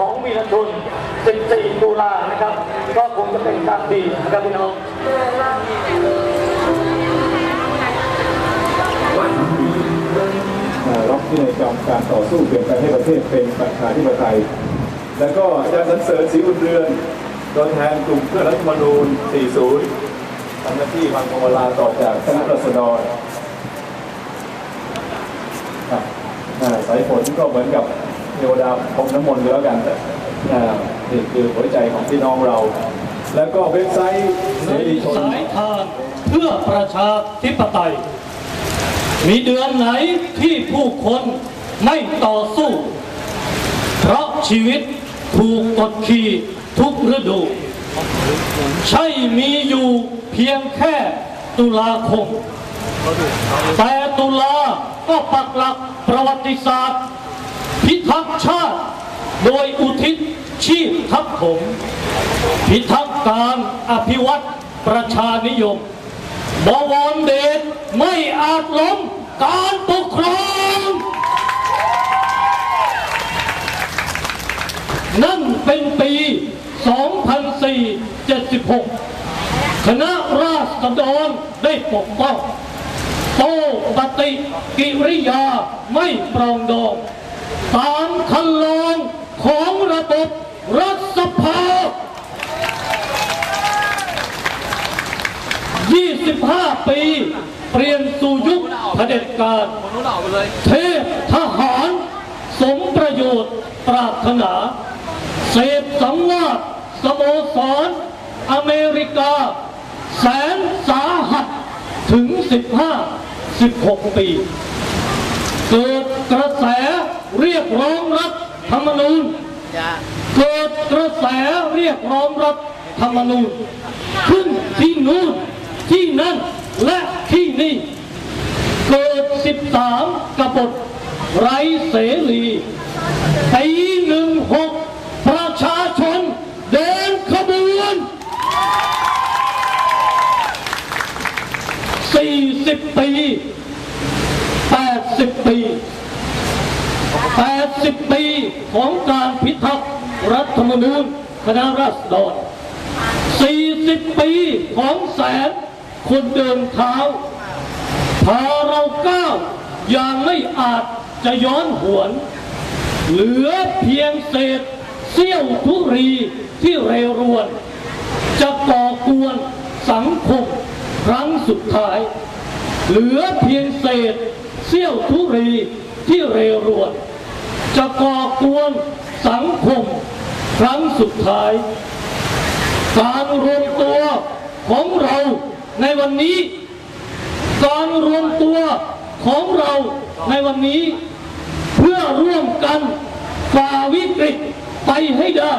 ของวีรชน 14 ตุลานะครับ ก็คงจะเป็นการดีนะครับพี่น้องเอ่อรับที่ในจอมการต่อสู้เปลี่ยนแปลงให้ประเทศเป็นประชาธิปไตย แล้วก็อาจารย์สรรเสริญศรีบุญเรือนตัวแทนกลุ่มเพื่อรัฐธรรมนูญ 40 ทำหน้าที่วางพวงมาลาต่อจากคณะรัษฎรสายฝนก็เหมือนกับ เทวดาพรมน้ำมนต์ก็แล้วกันนี่คือหัวใจของพี่น้องเรา แล้วก็เว็บไซต์เสรีชนสายทานเพื่อประชาธิปไตย มีเดือนไหนที่ผู้คนไม่ต่อสู้ เพราะชีวิตถูกกดขี่ทุกฤดู ใช่มีอยู่เพียงแค่ตุลาคม แต่ตุลาก็ปักหลักประวัติศาสตร์ พิทักษ์ชาติ โดยอุทิศชีพทัพผม พิทักษ์การอภิวัตประชานิยม บวรเดชไม่อาจล้มการปกครอง นั่นเป็นปี 2476 คณะราษฎรได้ปกป้องโตปฏิกิริยาไม่ปรองดอง ตามคันลองของระบบรัฐสภา 25 ปี เปลี่ยนสู่ยุคเผด็จการเทพทหาร สมประโยชน์ปรารถนา เสพสังวาสสโมสร อเมริกา แสนสาหัสถึง 15 16 ปี เกิดกระแสเรียกร้องรัฐธรรมนูญเกิดกระแสเรียกร้องรัฐธรรมนูญขึ้นที่นู่น ที่นั่นและที่นี่ เกิด13กบฏไรเสรีปีหนึ่งหกประชาชนเดินขบวน40ปี80ปี80ปีของการพิทักษ์รัฐธรรมนูญคณะราษฎร40 ปีของแสน คนเดินเท้าพาเราก้าวอย่างไม่อาจจะย้อนหวน เหลือเพียงเศษเสี้ยวทุรีที่เรรวน จะก่อกวนสังคมครั้งสุดท้าย เหลือเพียงเศษเสี้ยวทุรีที่เรรวน จะก่อกวนสังคมครั้งสุดท้าย การรวมตัวของเรา ในวันนี้ การรวมตัวของเราในวันนี้ เพื่อร่วมกันฝ่าวิกฤตไปให้ได้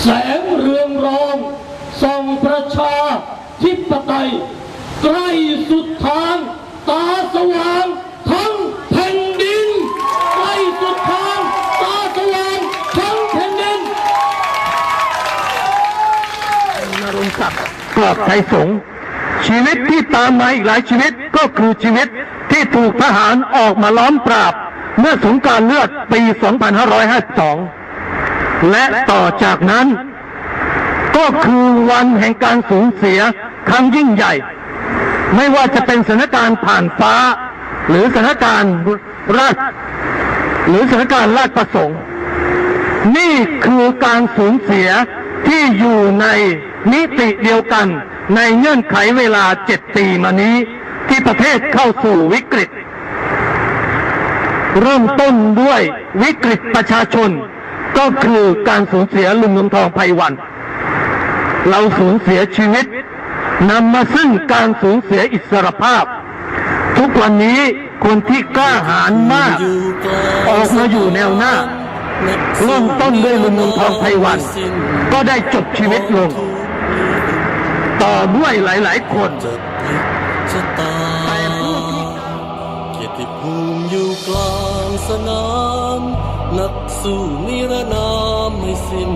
แสงเรืองรองส่องประชาธิปไตยใกล้สุดทาง ตาสว่างทั้งแผ่นดินใกล้สุดทาง ตาสว่างทั้งแผ่นดินนรงศักดิ์กรอบไทยสงฆ์ ชีวิตที่ตามมาอีกหลายชีวิตก็คือชีวิตที่ถูกทหารออกมาล้อมปราบ เมื่อสงการเลือดปี 2552 และต่อจากนั้น ก็คือวันแห่งการสูญเสียครั้งยิ่งใหญ่ ไม่ว่าจะเป็นสถานการณ์ผ่านฟ้า หรือสถานการณ์ราชหรือสถานการณ์ราชประสงค์ นี่คือการสูญเสียที่อยู่ในมิติเดียวกันในเงื่อนไขเวลาเจ็ดปีมานี้ ที่ประเทศเข้าสู่วิกฤต เริ่มต้นด้วยวิกฤตประชาชน ก็คือการสูญเสียลุงเงินทองไพวัน เราสูญเสียชีวิตนำมาซึ่งการสูญเสียอิสรภาพ ทุกวันนี้คนที่กล้าหาญมาก ออกมาอยู่แนวหน้าเริ่มต้นด้วยลุงเงินทองไพวัน ก็ได้จบชีวิตลง ต่อด้วยหลายๆ คนชะตาเกียรติภูมิอยู่กลางสนาม นักสู้นิรนามไม่สิ้น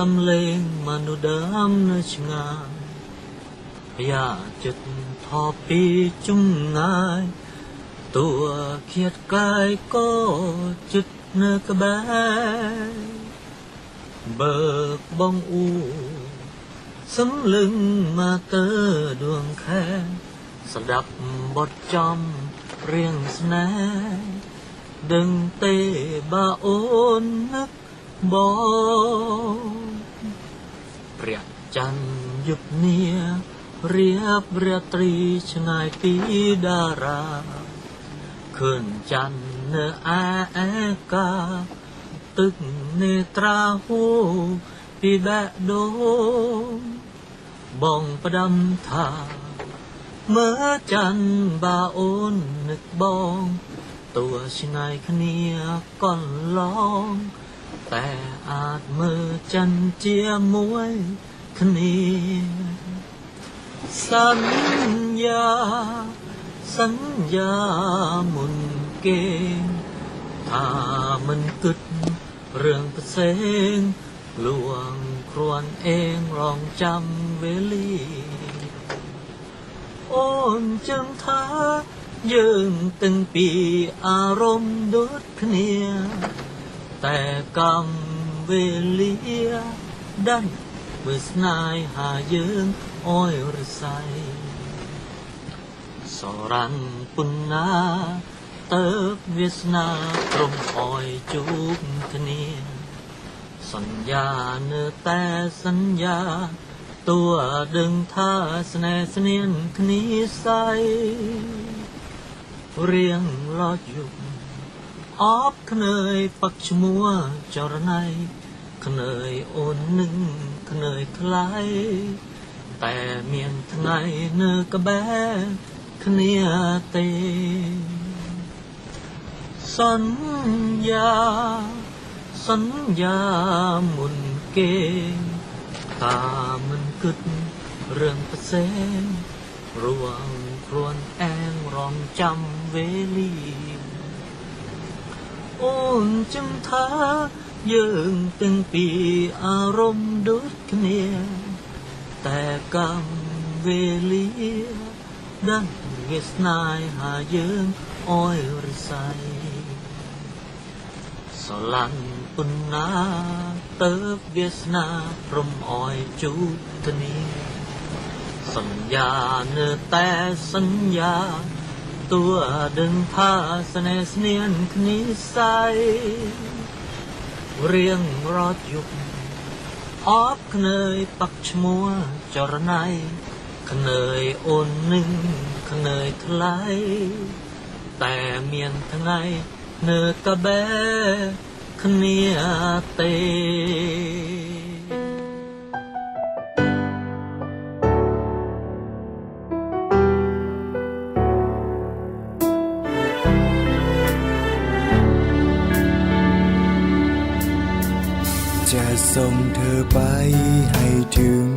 សំឡេងមនុស្សដើមនៅឆ្ងាយយ៉ាចិត្តថប់ពីចំងាយតួឃាតកាយក៏ចិត្តនៅក្បែរបើកបងអ៊ូសំលឹងមកទៅដួងខែស្ដាប់បទចំរៀងស្នេហ៍ដឹងទេបើអូននឹក បងព្រះច័ន្ទយប់នារៀបរាត្រីឆ្ងាយពីតារាឃើញច័ន្ទនៅអែកាទឹកនេត្រាហូពីបាក់ដូងបងផ្ដាំថាមើច័ន្ទបាអូននឹកបងតួឆ្ងាយគ្នាកន្លង តែអាចមើលចិនជាមួយគ្នាសន្យាសន្យាមុនគេថាមិនគិតរឿងផ្សេងលួងគ្រាន់អេងរងចាំវេលាអូនចឹងថាយើងទាំងពីរអារម្មណ៍ដូចគ្នា តែកម្មវេលាដឹងវាស្នេហាយើងអយរស័យសរាំងពុណាតើបវាសនាព្រមអយជួបគ្នាសន្យានៅតែសន្យាតួដឹងថាស្នេហ៍ស្នៀនគ្នាស្អីរៀងឡោយយប់ អបខ្នើយពឹកឈ្មោះចរណៃខ្នើយអូននឹងខ្នើយខ្លាយតែមានថ្ងៃនៅក្បែរគ្នាទេសន្យាសន្យាមុនគេថាមិនគិតរឿងផ្សេងរួងគ្រាន់អែងរងចាំវេលា អូនចឹងថាយើងទាំងពីរអារម្មណ៍ដូចគ្នា តែកម្មវេលាដឹងវាស្នេហាយើងអយរស័យស្រឡាញ់ពុនណាទៅវាសនាព្រមអយជូតនីសញ្ញានៅតែសញ្ញា តួដឹងថាស្នេហ៍ស្នៀនគ្នាស័យរៀងរត់យុគអត់ខ្នើយបាក់ឈ្មោះចរណៃខ្នើយអូននឹងខ្នើយថ្លៃតែមានថ្ងៃនៅកបែគ្នាទេ จะส่งเธอไปให้ถึง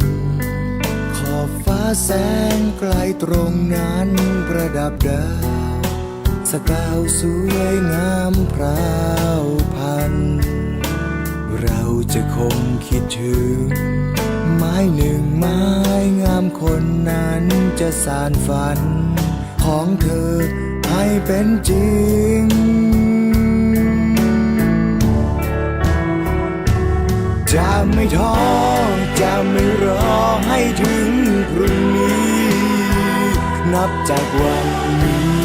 ขอบฟ้าแสงไกลตรงนั้นประดับดาวสกาวสวยงามพราวพัน เราจะคงคิดถึง ไม้หนึ่งไม้งามคนนั้นจะสานฝัน ของเธอให้เป็นจริง จะไม่ท้อจะไม่รอให้ถึงพรุ่งนี้ นับจากวันนี้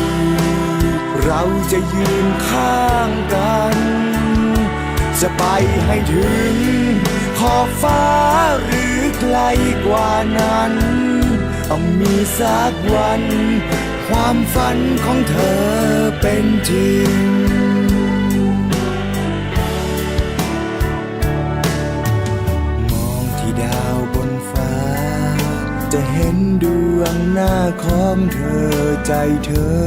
เราจะยืนข้างกัน จะไปให้ถึง ขอบฟ้าหรือไกลกว่านั้นต้องมีสักวัน ความฝันของเธอเป็นจริง เห็นดวงหน้าของเธอใจเธอ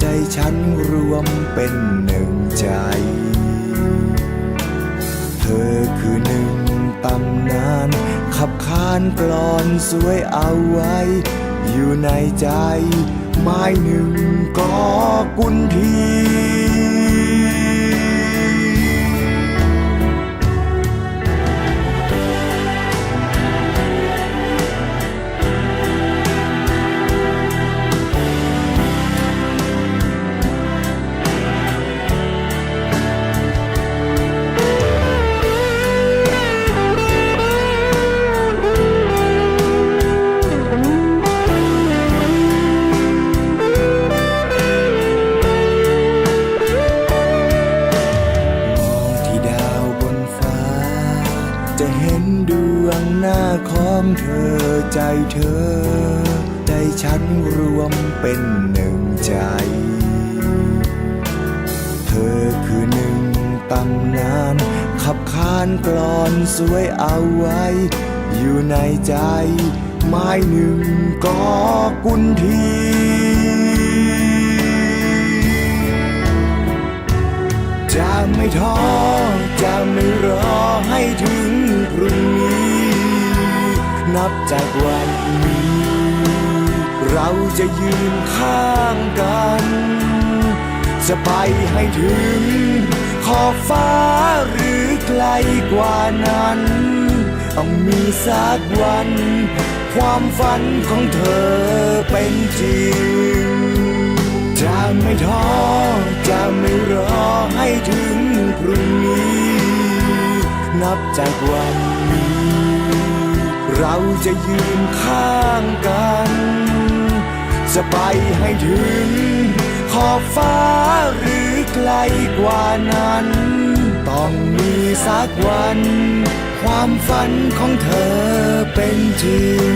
ใจฉันรวมเป็นหนึ่งใจ เธอคือหนึ่งตำนาน ขับขานกลอนสวยเอาไว้ อยู่ในใจ ไม้หนึ่งก็กุนที มเธอได้ฉันรวมเป็นหนึ่งใจ เธอคือหนึ่งตำนาน ขับขานกลอนสวยเอาไว้ อยู่ในใจ ไม้หนึ่งก็กุนทีจะไม่ท้อ จะไม่รอให้ถึงพรุ่ง นับจากวันนี้ เราจะยืนข้างกัน จะไปให้ถึง ขอบฟ้าหรือไกลกว่านั้น ต้องมีสักวัน ความฝันของเธอเป็นจริง จะไม่ท้อจะไม่รอให้ถึงพรุ่งนี้ นับจากวันน เราจะยืนข้างกัน จะไปให้ถึง ขอบฟ้าหรือไกลกว่านั้น ต้องมีสักวัน ความฝันของเธอเป็นจริง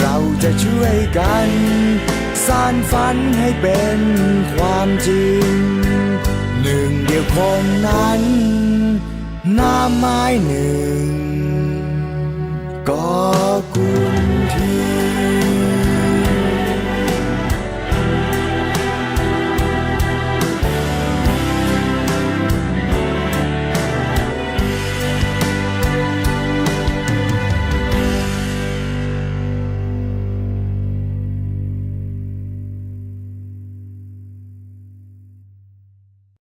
เราจะช่วยกันสานฝันให้เป็นความจริง หนึ่งเดียวคงนั้น หน้าไม้หนึ่ง ก็คุณที